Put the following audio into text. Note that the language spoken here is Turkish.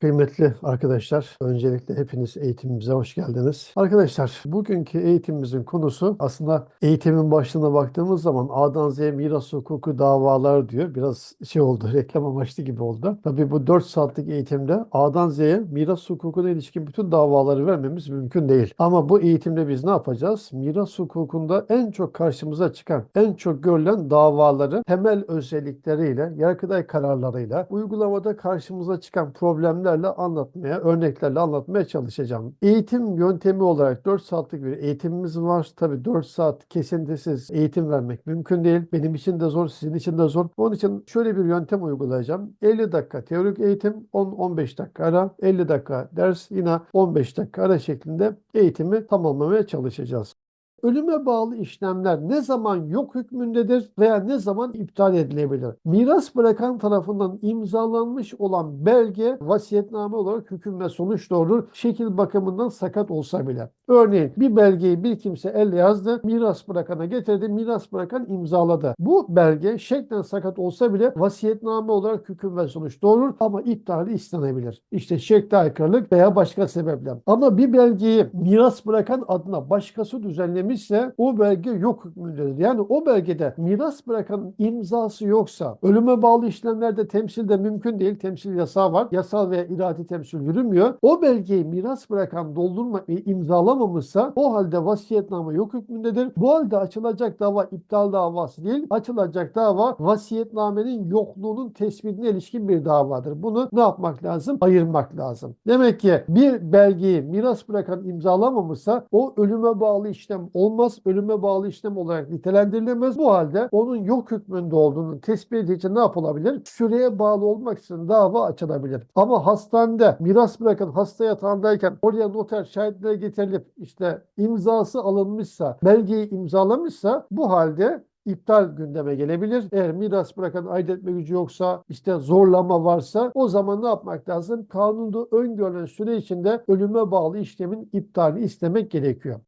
Kıymetli arkadaşlar, öncelikle hepiniz eğitimimize hoş geldiniz. Arkadaşlar, bugünkü eğitimimizin konusu aslında eğitimin başlığına baktığımız zaman A'dan Z'ye miras hukuku davalar diyor. Biraz şey oldu, reklam amaçlı gibi oldu. Tabii bu 4 saatlik eğitimde A'dan Z'ye miras hukukuna ilişkin bütün davaları vermemiz mümkün değil. Ama bu eğitimde biz ne yapacağız? Miras hukukunda en çok karşımıza çıkan, en çok görülen davaları temel özellikleriyle, yargıtay kararlarıyla, uygulamada karşımıza çıkan problemlerle anlatmaya, örneklerle anlatmaya çalışacağım. Eğitim yöntemi olarak 4 saatlik bir eğitimimiz var. Tabii 4 saat kesintisiz eğitim vermek mümkün değil. Benim için de zor, sizin için de zor. Onun için şöyle bir yöntem uygulayacağım. 50 dakika teorik eğitim, 10-15 dakika ara, 50 dakika ders, yine 15 dakika ara şeklinde eğitimi tamamlamaya çalışacağız. Ölüme bağlı işlemler ne zaman yok hükmündedir veya ne zaman iptal edilebilir? Miras bırakan tarafından imzalanmış olan belge vasiyetname olarak hüküm ve sonuç doğurur. Şekil bakımından sakat olsa bile. Örneğin bir belgeyi bir kimse elle yazdı, miras bırakana getirdi, miras bırakan imzaladı. Bu belge şeklen sakat olsa bile vasiyetname olarak hüküm ve sonuç doğurur ama iptali istenebilir. İşte şekle aykırılık veya başka sebeple. Ama bir belgeyi miras bırakan adına başkası düzenlemişse o belge yok hükmündedir. Yani o belgede miras bırakan imzası yoksa ölüme bağlı işlemlerde temsil de mümkün değil. Temsil yasağı var. Yasal ve iradi temsil yürümüyor. O belgeyi miras bırakan doldurma ve imzalamamışsa o halde vasiyetname yok hükmündedir. Bu halde açılacak dava iptal davası değil. Açılacak dava vasiyetnamenin yokluğunun tespitine ilişkin bir davadır. Bunu ne yapmak lazım? Ayırmak lazım. Demek ki bir belgeyi miras bırakan imzalamamışsa o ölüme bağlı işlem olmaz. Ölüme bağlı işlem olarak nitelendirilemez. Bu halde onun yok hükmünde olduğunu tespit için ne yapılabilir? Süreye bağlı olmak için dava açılabilir. Ama hastanede miras bırakan hasta yatağındayken oraya noter şahitler getirilip işte imzası alınmışsa, belgeyi imzalamışsa bu halde iptal gündeme gelebilir. Eğer miras bırakan aydetme gücü yoksa, işte zorlama varsa o zaman ne yapmak lazım? Kanunda öngörülen süre içinde ölüme bağlı işlemin iptalini istemek gerekiyor.